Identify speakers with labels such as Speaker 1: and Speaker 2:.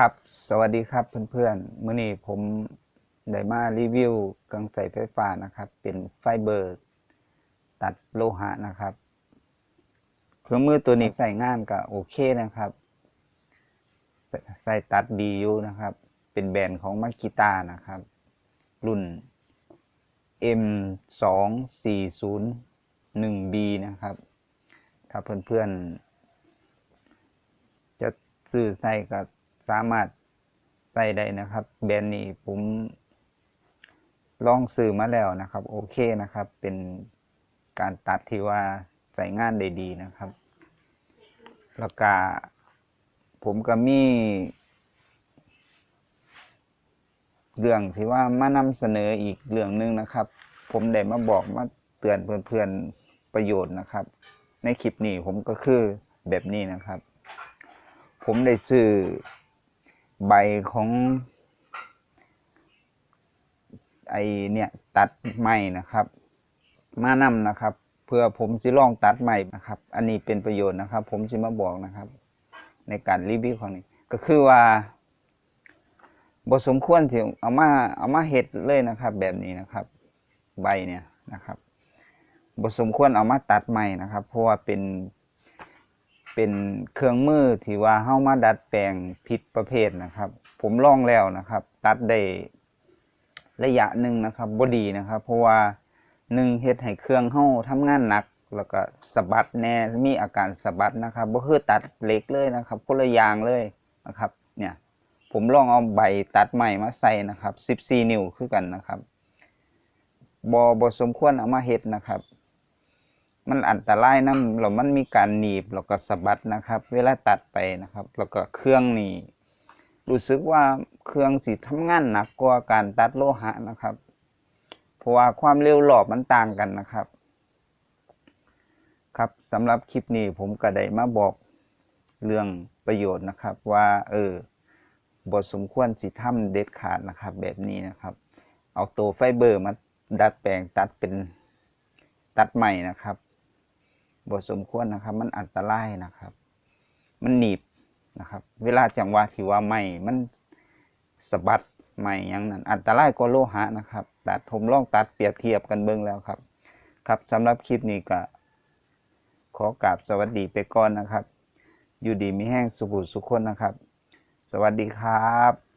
Speaker 1: ครับ สวัสดีครับเพื่อนๆ มื้อนี้ผมได้มารีวิวเครื่องใส่ไฟฟ้านะครับ เป็นไฟเบอร์ ตัดโลหะนะครับ เครื่องมือตัวนี้ใส่งานก็โอเคนะครับ ใส่ตัดดีอยู่นะครับ เป็นแบรนด์ของมากิตานะครับ รุ่น M2401B นะครับ ถ้าเพื่อนๆ จะซื้อใส่ก็ สามารถใส่ได้นะครับ แบรนด์นี้ผมลองซื้อมาแล้วนะครับ โอเคนะครับ เป็นการตัดที่ว่าใส่งานได้ดีนะครับ แล้วก็ผมก็มี เรื่องที่ว่ามานำเสนออีกเรื่องหนึ่งนะครับ ผมได้มาบอกมาเตือนเพื่อนๆประโยชน์นะครับ ในคลิปนี้ผมก็คือแบบนี้นะครับ ผมได้ซื้อ ใบของไอเนี่ยตัดไม้นะครับ มานำนะครับ เพื่อผมจะลองตัดใหม่นะครับ อันนี้เป็นประโยชน์นะครับ ผมจะมาบอกนะครับ ในการรีวิวของนี้ก็คือว่าบสมควรที่เอามาเอามาเฮ็ดเลยนะครับ แบบนี้นะครับ ใบเนี่ยนะครับบสมควรเอามาตัดใหม่นะครับ เพราะว่าเป็น เป็นเครื่องมือที่ว่าเฮามาดัดแปลงผิดประเภทนะครับ ผมลองแล้วนะครับ ตัดได้ระยะหนึ่งนะครับบดีนะครับ เพราะว่าหนึ่งเฮ็ดให้เครื่องเฮาทำงานหนัก แล้วก็สะบัดแน่มีอาการสะบัดนะครับบ่คือตัดเล็กเลยนะครับคนละอย่างเลยนะครับ เนี่ย ผมลองเอาใบตัดใหม่มาใส่นะครับ 14 นิ้วคือกันนะครับบ่บ่สมควรเอามาเฮ็ดนะครับ มันอันตรายนะแล้วมันมีการหนีบแล้วก็สะบัดนะครับ เวลาตัดไปนะครับ แล้วก็เครื่องนี่รู้สึกว่าเครื่องสิทำงานหนักกว่าการตัดโลหะนะครับ เพราะว่าความเร็วรอบมันต่างกันนะครับ ครับสำหรับคลิปนี้ผมก็ได้มาบอกเรื่องประโยชน์นะครับว่าเออบทสมควรสิทำเด็ดขาดนะครับ แบบนี้นะครับ เอาตัวไฟเบอร์มาดัดแปลงตัดเป็นตัดใหม่นะครับ บทสมควรนะครับ มันอันตรายนะครับ มันหนีบนะครับ เวลาจังหวะที่ว่าไม่มันสะบัดไม่ยังนั้นอันตรายกว่าโลหะนะครับ ตัดผมลองตัดเปรียบเทียบกันเบิ่งแล้วครับ ครับสำหรับคลิปนี้ก็ขอกราบสวัสดีไปก่อนนะครับ อยู่ดีมีแห้งสุขุสุขคนนะครับ สวัสดีครับ